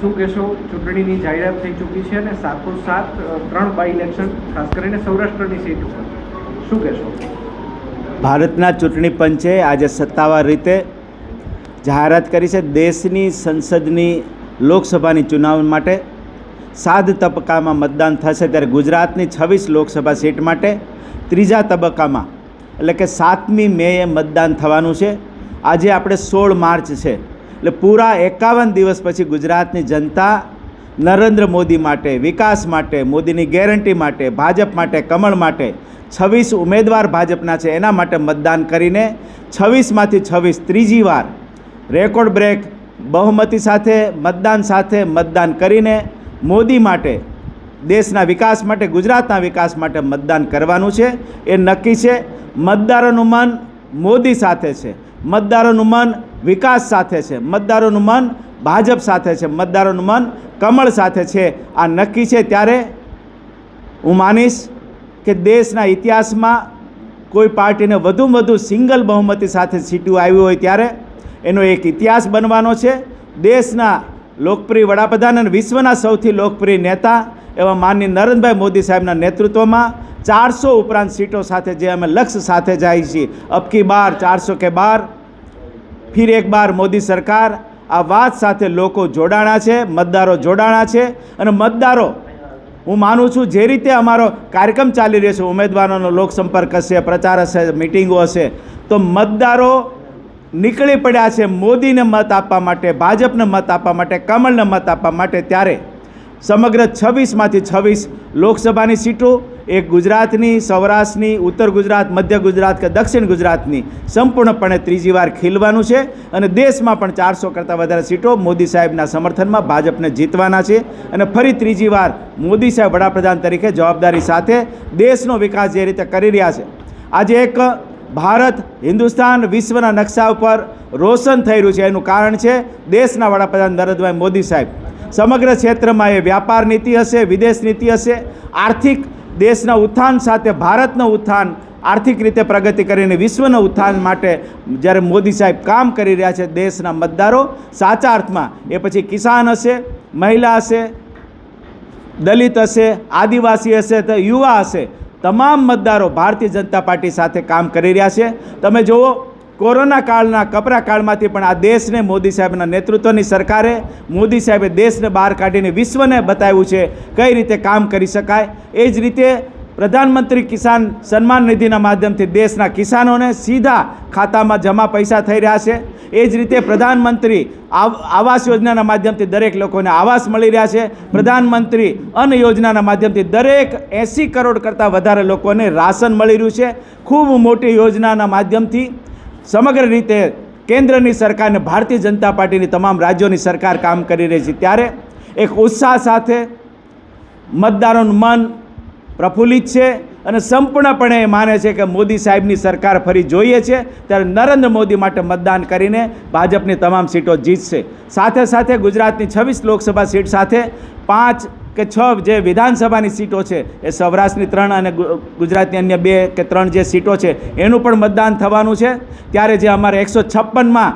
શું કહેશો? ચૂંટણીની જાહેરાત થઈ ચૂકી છે અને સાથોસાથ ત્રણ બાય ઇલેક્શન ખાસ કરીને સૌરાષ્ટ્રની સીટ ઉપર. શું કહેશો? ભારતના ચૂંટણી પંચે આજે સત્તાવાર રીતે જાહેરાત કરી છે દેશની સંસદની લોકસભાની ચુનાવ માટે. સાત તબક્કામાં મતદાન થશે ત્યારે ગુજરાતની છવ્વીસ લોકસભા સીટ માટે. ત્રીજા તબક્કામાં, એટલે કે સાતમી મેએ મતદાન થવાનું છે. આજે આપણે સોળ માર્ચ છે. એટલે પૂરા એકાવન દિવસ પછી ગુજરાતની જનતા નરેન્દ્ર મોદી માટે, વિકાસ માટે, મોદીની ગેરંટી માટે, ભાજપ માટે, કમળ માટે છવ્વીસ ઉમેદવાર ભાજપના છે એના માટે મતદાન કરીને છવ્વીસમાંથી છવ્વીસ ત્રીજી વાર રેકોર્ડ બ્રેક, બહુમતી સાથે મતદાન સાથે મતદાન કરીને મોદી માટે, દેશના વિકાસ માટે, ગુજરાતના વિકાસ માટે મતદાન કરવાનું છે. એ નક્કી છે, મતદારોનું મન મોદી સાથે છે. મતદારોનું મન વિકાસ સાથે છે. મતદારોનું મન ભાજપ સાથે છે. મતદારોનું મન કમળ સાથે છે. આ નક્કી છે ત્યારે હું માનીશ કે દેશના ઇતિહાસમાં કોઈ પાર્ટીને વધુમાં વધુ સિંગલ બહુમતી સાથે સીટું આવ્યું હોય ત્યારે એનો એક ઇતિહાસ બનવાનો છે. દેશના લોકપ્રિય વડાપ્રધાન અને વિશ્વના સૌથી લોકપ્રિય નેતા એવા માનની નરેન્દ્રભાઈ મોદી સાહેબના નેતૃત્વમાં ચારસો ઉપરાંત સીટો સાથે જે અમે લક્ષ્ય સાથે જાય છીએ. અબકી બાર, ચારસો કે બાર. ફિર એક બાર મોદી સરકાર. આ વાત સાથે લોકો જોડાણા છે, મતદારો જોડાણા છે અને મતદારો, હું માનું છું જે રીતે અમારો કાર્યક્રમ ચાલી રહ્યો છે, ઉમેદવારોનો લોકસંપર્ક હશે, પ્રચાર હશે, મિટિંગો હશે, તો મતદારો નીકળી પડ્યા છે મોદીને મત આપવા માટે, ભાજપને મત આપવા માટે, કમલને મત આપવા માટે, ત્યારે સમગ્ર છવ્વીસમાંથી છવ્વીસ લોકસભાની સીટો એક ગુજરાતની, સૌરાષ્ટ્રની, ઉત્તર ગુજરાત, મધ્ય ગુજરાત કે દક્ષિણ ગુજરાતની સંપૂર્ણપણે ત્રીજી વાર ખીલવાનું છે અને દેશમાં પણ ચારસો કરતાં વધારે સીટો મોદી સાહેબના સમર્થનમાં ભાજપને જીતવાના છે. અને ફરી ત્રીજી વાર મોદી સાહેબ વડાપ્રધાન તરીકે જવાબદારી સાથે દેશનો વિકાસ જે રીતે કરી રહ્યા છે. આજે એક ભારત, હિન્દુસ્તાન વિશ્વના નકશા ઉપર રોશન થઈ રહ્યું છે. એનું કારણ છે દેશના વડાપ્રધાન નરેન્દ્રભાઈ મોદી સાહેબ. સમગ્ર ક્ષેત્રમાં એ વ્યાપાર નીતિ હશે, વિદેશ નીતિ હશે, આર્થિક દેશના ઉત્થાન સાથે ભારતનું ઉત્થાન આર્થિક રીતે પ્રગતિ કરીને વિશ્વના ઉત્થાન માટે જ્યારે મોદી સાહેબ કામ કરી રહ્યા છે દેશના મતદારો સાચા અર્થમાં એ પછી કિસાન હશે, મહિલા હશે, દલિત હશે, આદિવાસી હશે તો યુવા હશે, તમામ મતદારો ભારતીય જનતા પાર્ટી સાથે કામ કરી રહ્યા છે. તમે જુઓ કોરોના કાળના કપરા કાળમાંથી પણ આ દેશને મોદી સાહેબના નેતૃત્વની સરકારે, મોદી સાહેબે દેશને બહાર કાઢીને વિશ્વને બતાવ્યું છે કઈ રીતે કામ કરી શકાય. એ જ રીતે પ્રધાનમંત્રી કિસાન સન્માન નિધિના માધ્યમથી દેશના કિસાનોને સીધા ખાતામાં જમા પૈસા થઈ રહ્યા છે. એ જ રીતે પ્રધાનમંત્રી આવ- આવાસ યોજનાના માધ્યમથી દરેક લોકોને આવાસ મળી રહ્યા છે. પ્રધાનમંત્રી અન્ન યોજનાના માધ્યમથી દરેક એંસી કરોડ કરતાં વધારે લોકોને રાશન મળી રહ્યું છે. ખૂબ મોટી યોજનાના માધ્યમથી સમગ્ર રીતે કેન્દ્રની સરકારને ભારતીય જનતા પાર્ટીની તમામ રાજ્યોની સરકાર કામ કરી રહી છે. ત્યારે એક ઉત્સાહ સાથે મતદારોનું મન પ્રફુલ્લિત છે અને સંપૂર્ણપણે એ માને છે કે મોદી સાહેબની સરકાર ફરી જોઈએ છે. ત્યારે નરેન્દ્ર મોદી માટે મતદાન કરીને ભાજપની તમામ સીટો જીતશે. સાથે સાથે ગુજરાતની છવ્વીસ લોકસભા સીટ સાથે પાંચ કે છ જે વિધાનસભાની સીટો છે, એ સૌરાષ્ટ્રની ત્રણ અને ગુજરાતની અન્ય બે કે ત્રણ જે સીટો છે, એનું પણ મતદાન થવાનું છે. ત્યારે જે અમારે એકસો છપ્પનમાં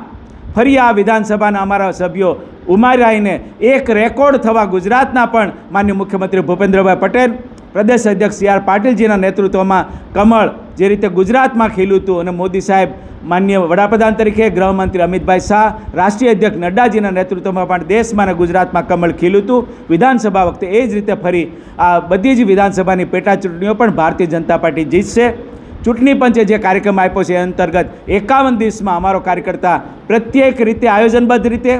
ફરી આ વિધાનસભાના અમારા સભ્યો ઉમારાઈને એક રેકોર્ડ થવા ગુજરાતના પણ માન્ય મુખ્યમંત્રી ભૂપેન્દ્રભાઈ પટેલ, પ્રદેશ અધ્યક્ષ સી આર પાટીલજીના નેતૃત્વમાં કમળ જે રીતે ગુજરાતમાં ખીલ્યું હતું અને મોદી સાહેબ માન્ય વડાપ્રધાન તરીકે ગૃહમંત્રી અમિતભાઈ શાહ, રાષ્ટ્રીય અધ્યક્ષ નડ્ડાજીના નેતૃત્વમાં પણ દેશમાં અને ગુજરાતમાં કમળ ખીલ્યું હતું વિધાનસભા વખતે એ જ રીતે ફરી આ બધી જ વિધાનસભાની પેટા ચૂંટણીઓ પણ ભારતીય જનતા પાર્ટી જીતશે. ચૂંટણી પંચે જે કાર્યક્રમ આપ્યો છે એ અંતર્ગત એકાવન દિવસમાં અમારો કાર્યકર્તા પ્રત્યેક રીતે આયોજનબદ્ધ રીતે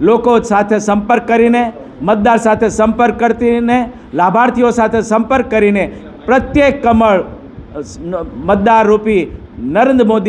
લોકો સાથે સંપર્ક કરીને, મતદાર સાથે સંપર્ક કરીને લાભાર્થીઓ સાથે સંપર્ક કરીને પ્રત્યેક કમળ મતદાર રૂપી નરેન્દ્ર મોદી